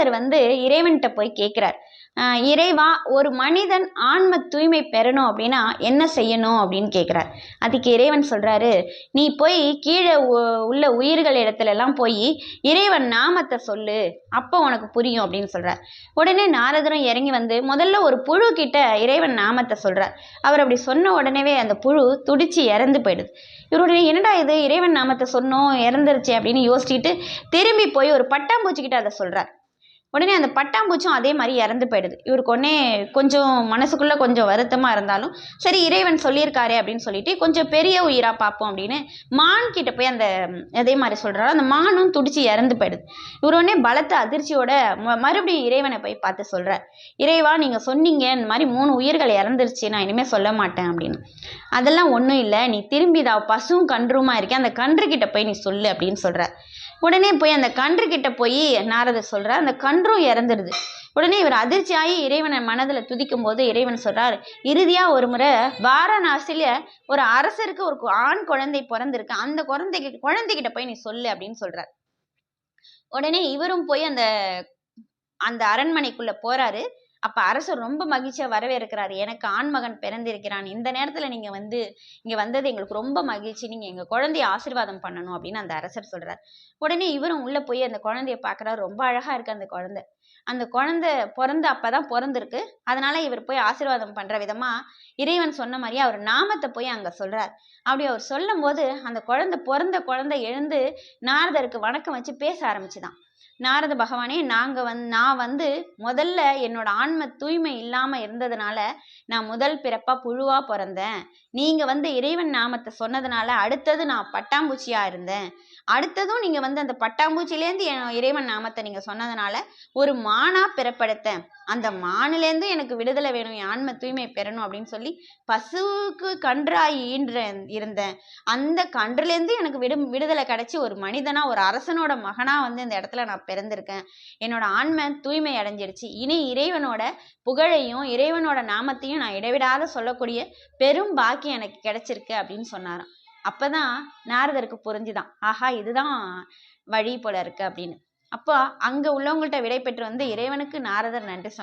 நாரதர் வந்து இறைவன்கிட்ட போய் கேட்குறார் இறைவா ஒரு மனிதன் ஆன்ம தூய்மை பெறணும் அப்படின்னா என்ன செய்யணும்? அப்படின்னு கேட்குறார் அதுக்கு இறைவன் சொல்கிறாரு நீ போய் கீழே உள்ள உயிர்கள் இடத்துலலாம் போய் இறைவன் நாமத்தை சொல்லு அப்போ உனக்கு புரியும் அப்படின்னு சொல்கிறார் உடனே நாரதரும் இறங்கி வந்து முதல்ல ஒரு புழு கிட்ட இறைவன் நாமத்தை சொல்கிறார் அவர் அப்படி சொன்ன உடனேவே அந்த புழு துடிச்சு இறந்து போயிடுது. இவருடைய என்னடா இது? இறைவன் நாமத்தை சொன்னோம் இறந்துருச்சு அப்படின்னு யோசிச்சுட்டு திரும்பி போய் ஒரு பட்டாம்பூச்சிக்கிட்ட அதை சொல்கிறார் உடனே அந்த பட்டாம்பூச்சும் அதே மாதிரி இறந்து போயிடுது. இவருக்கு உடனே கொஞ்சம் மனசுக்குள்ளே கொஞ்சம் வருத்தமாக இருந்தாலும் சரி இறைவன் சொல்லியிருக்காரே அப்படின்னு சொல்லிட்டு கொஞ்சம் பெரிய உயிராக பார்ப்போம் அப்படின்னு மான் கிட்ட போய் அந்த அதே மாதிரி சொல்கிறாரு அந்த மானும் துடிச்சு இறந்து போயிடுது. இவர் உடனே பலத்த அதிர்ச்சியோட ம- மறுபடியும் இறைவனை போய் பார்த்து சொல்கிறார் இறைவா நீங்கள் சொன்னீங்க இந்த மாதிரி மூணு உயிர்கள் இறந்துருச்சு நான் இனிமேல் சொல்ல மாட்டேன் அப்படின்னு. அதெல்லாம் ஒன்றும் இல்லை நீ திரும்பிதா பசுவும் கன்றுமா இருக்கேன் அந்த கன்று கிட்ட போய் நீ சொல்லு அப்படின்னு சொல்கிறார் உடனே போய் அந்த கன்று கிட்ட போய் நாரதர் சொல்றார் அந்த கன்றும் இறந்துடுது உடனே இவர் அதிர்ச்சியாகி இறைவனை மனதில் துதிக்கும் போது இறைவன் சொல்றார் இறுதியா ஒரு முறை வாரணாசியில ஒரு அரசருக்கு ஒரு கு- ஆண் குழந்தை பிறந்திருக்கு. அந்த குழந்தைக்கு குழந்தைகிட்ட போய் நீ சொல்லு அப்படின்னு சொல்றார். உடனே இவரும் போய் அந்த அந்த அரண்மனைக்குள்ள போறாரு. அப்ப அரசர் ரொம்ப மகிழ்ச்சியா வரவேற்கிறாரு. எனக்கு ஆண்மகன் பிறந்திருக்கிறான். இந்த நேரத்துல நீங்க வந்து இங்க வந்தது எங்களுக்கு ரொம்ப மகிழ்ச்சி. நீங்க எங்க குழந்தைய ஆசீர்வாதம் பண்ணணும் அப்படின்னு அந்த அரசர் சொல்றாரு. உடனே இவரும் உள்ள போய் அந்த குழந்தைய பாக்குறாரு ரொம்ப அழகா இருக்கு அந்த குழந்தை. அந்த குழந்தை பிறந்து அப்பதான் பிறந்திருக்கு. அதனால இவர் போய் ஆசீர்வாதம் பண்ற விதமா இறைவன் சொன்ன மாதிரியே அவர் நாமத்தை போய் அங்க சொல்றார். அப்படி அவர் சொல்லும் போது அந்த குழந்தை பிறந்த குழந்தை எழுந்து நாரதருக்கு வணக்கம் வச்சு பேச ஆரம்பிச்சுதான். நாரத பகவானே நாங்க வந் நான் வந்து முதல்ல என்னோட ஆன்ம தூய்மை இல்லாம இருந்ததுனால நான் முதல் பிறப்பா புழுவா பிறந்தேன். நீங்க வந்து இறைவன் நாமத்தை சொன்னதுனால அடுத்தது நான் பட்டாம்பூச்சியா இருந்தேன். அடுத்ததும் நீங்கள் வந்து அந்த பட்டாம்பூச்சிலேருந்து என் இறைவன் நாமத்தை நீங்கள் சொன்னதுனால ஒரு மானா பிறப்படுத்தேன். அந்த மானிலேருந்து எனக்கு விடுதலை வேணும் என் ஆன்ம தூய்மை பெறணும் அப்படின்னு சொல்லி பசுவுக்கு கன்றாய் ஈன்ற இருந்தேன். அந்த கன்றுலேருந்து எனக்கு விடு விடுதலை கிடைச்சி ஒரு மனிதனாக ஒரு அரசனோட மகனாக வந்து இந்த இடத்துல நான் பிறந்திருக்கேன். என்னோட ஆன்ம தூய்மை அடைஞ்சிருச்சு. இனி இறைவனோட புகழையும் இறைவனோட நாமத்தையும் நான் இடைவிடாத சொல்லக்கூடிய பெரும் பாக்கியம் எனக்கு கிடைச்சிருக்கு அப்படின்னு சொன்னாராம். அப்பதான் நாரதருக்கு புரிஞ்சுதான். ஆஹா இதுதான் வழி போல இருக்கு அப்படின்னு. அப்போ அங்க உள்ளவங்கள்ட்ட விடை பெற்று வந்து இறைவனுக்கு நாரதர் நன்றி சொன்னார்.